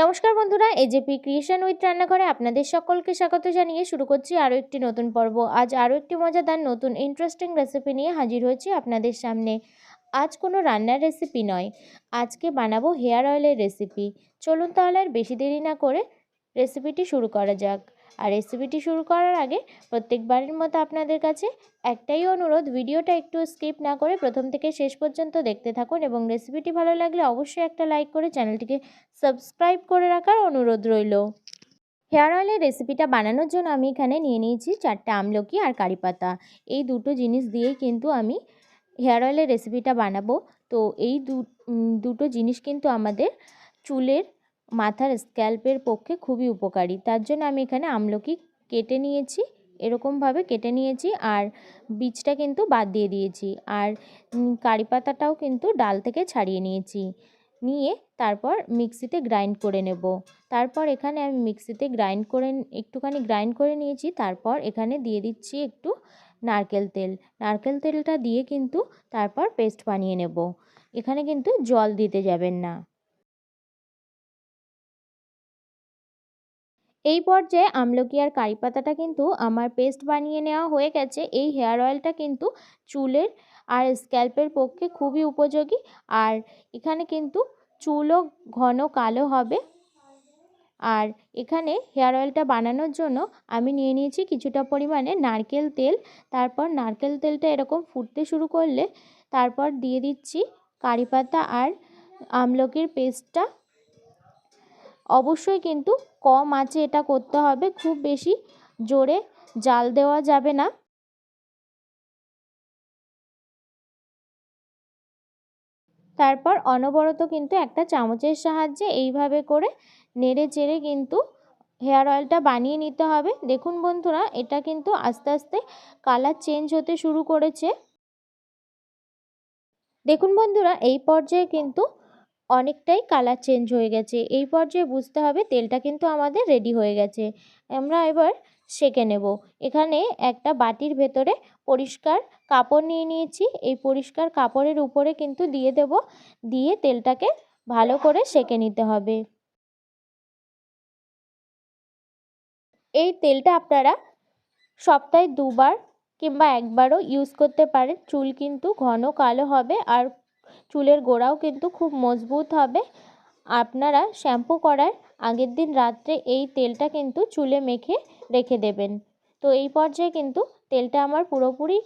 নমস্কার বন্ধুরা AJP creation with রান্নাঘরে আপনাদের সকলকে স্বাগত জানিয়ে শুরু করছি আরও একটি নতুন পর্ব। আজ আরও একটি মজাদার নতুন ইন্টারেস্টিং রেসিপি নিয়ে হাজির হয়েছি আপনাদের সামনে। আজ কোনো রান্নার রেসিপি নয়, আজকে বানাবো হেয়ার অয়েলের রেসিপি চলুন তাহলে আর বেশি দেরি না করে রেসিপিটি শুরু করা যাক। আর রেসিপিটি শুরু করার আগে প্রত্যেকবারের মতো আপনাদের কাছে একটাই অনুরোধ, ভিডিওটা একটু স্কিপ না করে প্রথম থেকে শেষ পর্যন্ত দেখতে থাকুন এবং রেসিপিটি ভালো লাগলে অবশ্যই একটা লাইক করে চ্যানেলটিকে সাবস্ক্রাইব করে রাখার অনুরোধ রইল। হেয়ার অয়েলের রেসিপিটা বানানোর জন্য আমি এখানে নিয়ে নিয়েছি চারটে আমলকি আর কারি পাতা। এই দুটো জিনিস দিয়েই কিন্তু আমি হেয়ার অয়েলের রেসিপিটা বানাবো। তো এই দুটো জিনিস কিন্তু আমাদের চুলের মাথার স্ক্যাল্পের পক্ষে খুবই উপকারী। তার জন্য আমি এখানে আমলকি কেটে নিয়েছি, এরকমভাবে কেটে নিয়েছি আর বীজটা কিন্তু বাদ দিয়ে দিয়েছি। আর কারি পাতাটাও কিন্তু ডাল থেকে ছাড়িয়ে নিয়েছি। নিয়ে তারপর মিক্সিতে গ্রাইন্ড করে নেব। তারপর এখানে আমি মিক্সিতে গ্রাইন্ড করে একটুখানি গ্রাইন্ড করে নিয়েছি। তারপর এখানে দিয়ে দিচ্ছি একটু নারকেল তেল। নারকেল তেলটা দিয়ে কিন্তু তারপর পেস্ট বানিয়ে নেব। এখানে কিন্তু জল দিতে যাবেন না। এই পর্যায়ে আমলকি আর কারি পাতাটা কিন্তু আমার পেস্ট বানিয়ে নেওয়া হয়ে গেছে। এই হেয়ার অয়েলটা কিন্তু চুলের আর স্ক্যাল্পের পক্ষে খুবই উপযোগী। আর এখানে কিন্তু চুলও ঘন কালো হবে। আর এখানে হেয়ার অয়েলটা বানানোর জন্য আমি নিয়ে নিয়েছি কিছুটা পরিমাণে নারকেল তেল। তারপর নারকেল তেলটা এরকম ফুটতে শুরু করলে তারপর দিয়ে দিচ্ছি কারি পাতা আর আমলকির পেস্টটা। অবশ্যই কিন্তু কম আঁচে এটা করতে হবে। খুব বেশি জোরে জাল দেওয়া যাবে না। তারপর অনবরত কিন্তু একটা চামচের সাহায্যে এইভাবে করে নেড়ে চেড়ে কিন্তু হেয়ার অয়েলটা বানিয়ে নিতে হবে। দেখুন বন্ধুরা, এটা কিন্তু আস্তে আস্তে কালার চেঞ্জ হতে শুরু করেছে। দেখুন বন্ধুরা, এই পর্যায়ে কিন্তু অনেকটাই কালার চেঞ্জ হয়ে গেছে। এই পর্যায়ে বুঝতে হবে তেলটা কিন্তু আমাদের রেডি হয়ে গেছে। আমরা এবার সেঁকে নেব। এখানে একটা বাটির ভেতরে পরিষ্কার কাপড় নিয়ে নিয়েছি। এই পরিষ্কার কাপড়ের উপরে কিন্তু দিয়ে দেব। দিয়ে তেলটাকে ভালো করে সেঁকে নিতে হবে। এই তেলটা আপনারা সপ্তাহে দুবার কিংবা একবারও ইউজ করতে পারেন। চুল কিন্তু ঘন কালো হবে আর চুলের গোড়াও কিন্তু খুব মজবুত হবে। আপনারা শ্যাম্পু করার আগের দিন রাত্রে এই তেলটা কিন্তু চুলে মেখে রেখে দেবেন। তো এই পর্যায়ে কিন্তু তেলটা আমার পুরোপুরি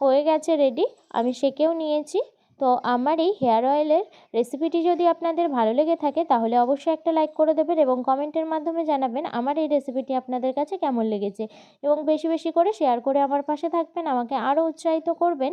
হয়ে গেছে রেডি আমি সেকেও নিয়েছি। তো আমার এই হেয়ার অয়েলের রেসিপিটি যদি আপনাদের ভালো লেগে থাকে, তাহলে অবশ্যই একটা লাইক করে দেবেন এবং কমেন্টের মাধ্যমে জানাবেন আমার এই রেসিপিটি আপনাদের কাছে কেমন লেগেছে। এবং বেশি বেশি করে শেয়ার করে আমার পাশে থাকবেন, আমাকে আরও উৎসাহিত করবেন।